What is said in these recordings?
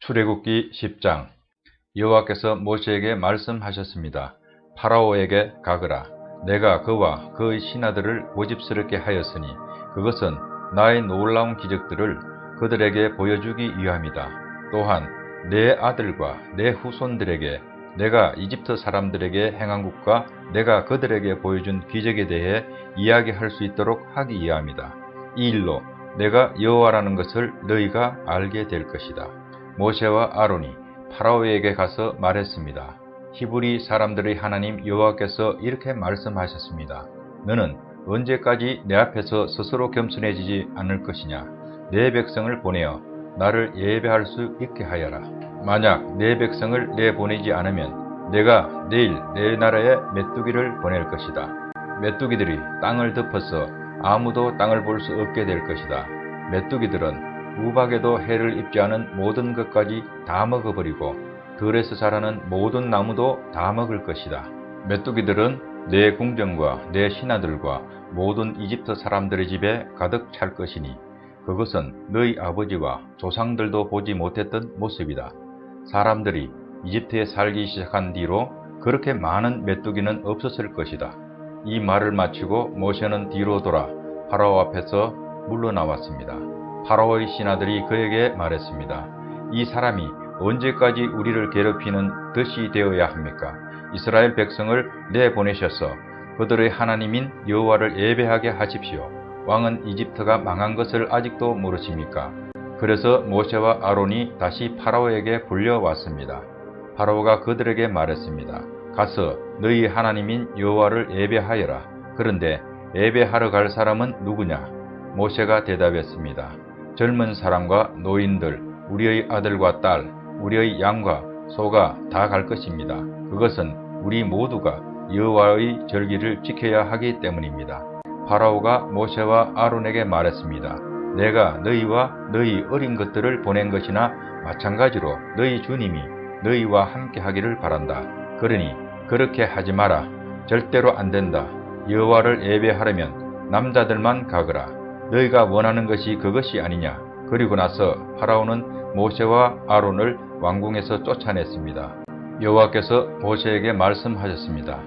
출애굽기 10장 여호와께서 모세에게 말씀하셨습니다. 파라오에게 가거라. 내가 그와 그의 신하들을 고집스럽게 하였으니 그것은 나의 놀라운 기적들을 그들에게 보여주기 위함이다. 또한 내 아들과 내 후손들에게 내가 이집트 사람들에게 행한 것과 내가 그들에게 보여준 기적에 대해 이야기할 수 있도록 하기 위함이다. 이 일로 내가 여호와라는 것을 너희가 알게 될 것이다. 모세와 아론이 파라오에게 가서 말했습니다. 히브리 사람들의 하나님 여호와께서 이렇게 말씀하셨습니다. 너는 언제까지 내 앞에서 스스로 겸손해지지 않을 것이냐? 내 백성을 보내어 나를 예배할 수 있게 하여라. 만약 내 백성을 내 보내지 않으면 내가 내일 내 나라에 메뚜기를 보낼 것이다. 메뚜기들이 땅을 덮어서 아무도 땅을 볼 수 없게 될 것이다. 메뚜기들은 우박에도 해를 입지 않은 모든 것까지 다 먹어버리고 들에서 자라는 모든 나무도 다 먹을 것이다. 메뚜기들은 내 궁정과 내 신하들과 모든 이집트 사람들의 집에 가득 찰 것이니 그것은 너희 아버지와 조상들도 보지 못했던 모습이다. 사람들이 이집트에 살기 시작한 뒤로 그렇게 많은 메뚜기는 없었을 것이다. 이 말을 마치고 모세는 뒤로 돌아 파라오 앞에서 물러나왔습니다. 파라오의 신하들이 그에게 말했습니다. 이 사람이 언제까지 우리를 괴롭히는 덫이 되어야 합니까? 이스라엘 백성을 내보내셔서 그들의 하나님인 여호와를 예배하게 하십시오. 왕은 이집트가 망한 것을 아직도 모르십니까? 그래서 모세와 아론이 다시 파라오에게 불려왔습니다. 파라오가 그들에게 말했습니다. 가서 너희 하나님인 여호와를 예배하여라. 그런데 예배하러 갈 사람은 누구냐? 모세가 대답했습니다. 젊은 사람과 노인들, 우리의 아들과 딸, 우리의 양과 소가 다 갈 것입니다. 그것은 우리 모두가 여호와의 절기를 지켜야 하기 때문입니다. 파라오가 모세와 아론에게 말했습니다. 내가 너희와 너희 어린 것들을 보낸 것이나 마찬가지로 너희 주님이 너희와 함께 하기를 바란다. 그러니 그렇게 하지 마라. 절대로 안 된다. 여호와를 예배하려면 남자들만 가거라. 너희가 원하는 것이 그것이 아니냐. 그리고 나서 파라오는 모세와 아론을 왕궁에서 쫓아냈습니다. 여호와께서 모세에게 말씀하셨습니다.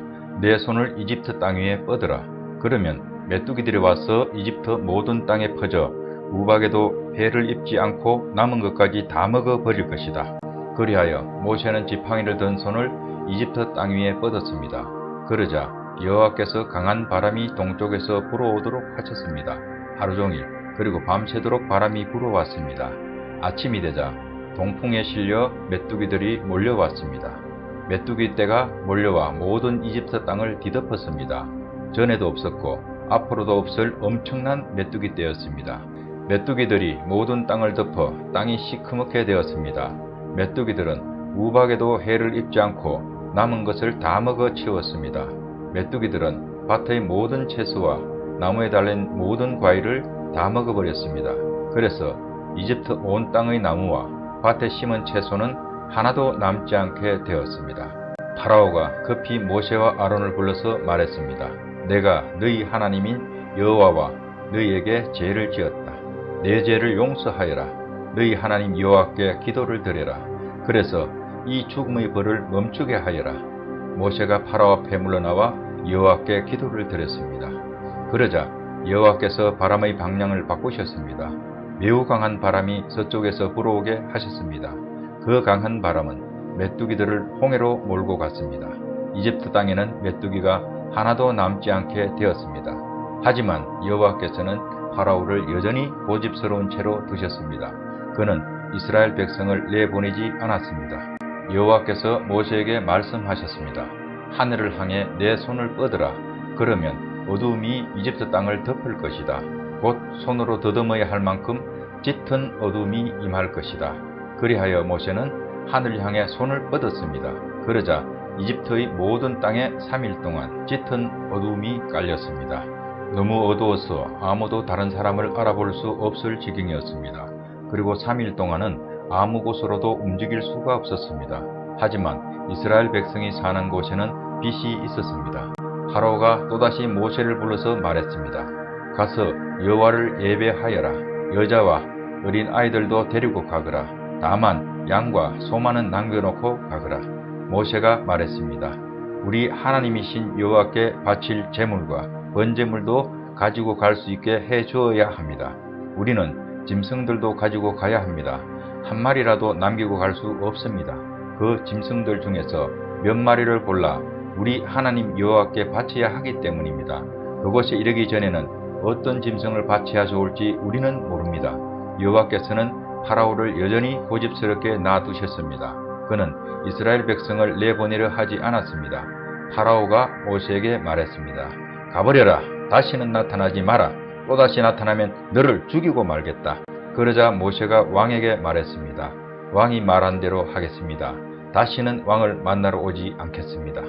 내 손을 이집트 땅 위에 뻗으라. 그러면 메뚜기들이 와서 이집트 모든 땅에 퍼져 우박에도 해를 입지 않고 남은 것까지 다 먹어 버릴 것이다. 그리하여 모세는 지팡이를 든 손을 이집트 땅 위에 뻗었습니다. 그러자 여호와께서 강한 바람이 동쪽에서 불어오도록 하셨습니다. 하루 종일 그리고 밤새도록 바람이 불어왔습니다. 아침이 되자 동풍에 실려 메뚜기들이 몰려왔습니다. 메뚜기 떼가 몰려와 모든 이집트 땅을 뒤덮었습니다. 전에도 없었고 앞으로도 없을 엄청난 메뚜기 떼였습니다. 메뚜기들이 모든 땅을 덮어 땅이 시커멓게 되었습니다. 메뚜기들은 우박에도 해를 입지 않고 남은 것을 다 먹어 치웠습니다. 메뚜기들은 밭의 모든 채소와 나무에 달린 모든 과일을 다 먹어버렸습니다. 그래서 이집트 온 땅의 나무와 밭에 심은 채소는 하나도 남지 않게 되었습니다. 파라오가 급히 모세와 아론을 불러서 말했습니다. 내가 너희 하나님인 여호와와 너희에게 죄를 지었다. 내 죄를 용서하여라. 너희 하나님 여호와께 기도를 드려라. 그래서 이 죽음의 벌을 멈추게 하여라. 모세가 파라오 앞에 물러나와 여호와께 기도를 드렸습니다. 그러자 여호와께서 바람의 방향을 바꾸셨습니다. 매우 강한 바람이 서쪽에서 불어오게 하셨습니다. 그 강한 바람은 메뚜기들을 홍해로 몰고 갔습니다. 이집트 땅에는 메뚜기가 하나도 남지 않게 되었습니다. 하지만 여호와께서는 파라오를 여전히 고집스러운 채로 두셨습니다. 그는 이스라엘 백성을 내보내지 않았습니다. 여호와께서 모세에게 말씀하셨습니다. 하늘을 향해 내 손을 뻗으라. 그러면 어두움이 이집트 땅을 덮을 것이다. 곧 손으로 더듬어야 할 만큼 짙은 어둠이 임할 것이다. 그리하여 모세는 하늘을 향해 손을 뻗었습니다. 그러자 이집트의 모든 땅에 3일 동안 짙은 어둠이 깔렸습니다. 너무 어두워서 아무도 다른 사람을 알아볼 수 없을 지경이었습니다. 그리고 3일 동안은 아무 곳으로도 움직일 수가 없었습니다. 하지만 이스라엘 백성이 사는 곳에는 빛이 있었습니다. 파로가 또다시 모세를 불러서 말했습니다. 가서 여호와를 예배하여라. 여자와 어린 아이들도 데리고 가거라. 다만 양과 소만은 남겨놓고 가거라. 모세가 말했습니다. 우리 하나님이신 여호와께 바칠 제물과 번제물도 가지고 갈 수 있게 해 주어야 합니다. 우리는 짐승들도 가지고 가야 합니다. 한 마리라도 남기고 갈 수 없습니다. 그 짐승들 중에서 몇 마리를 골라 우리 하나님 여호와께 바쳐야 하기 때문입니다. 그곳에 이르기 전에는 어떤 짐승을 바쳐야 좋을지 우리는 모릅니다. 여호와께서는 파라오를 여전히 고집스럽게 놔두셨습니다. 그는 이스라엘 백성을 내보내려 하지 않았습니다. 파라오가 모세에게 말했습니다. 가버려라. 다시는 나타나지 마라. 또다시 나타나면 너를 죽이고 말겠다. 그러자 모세가 왕에게 말했습니다. 왕이 말한 대로 하겠습니다. 다시는 왕을 만나러 오지 않겠습니다.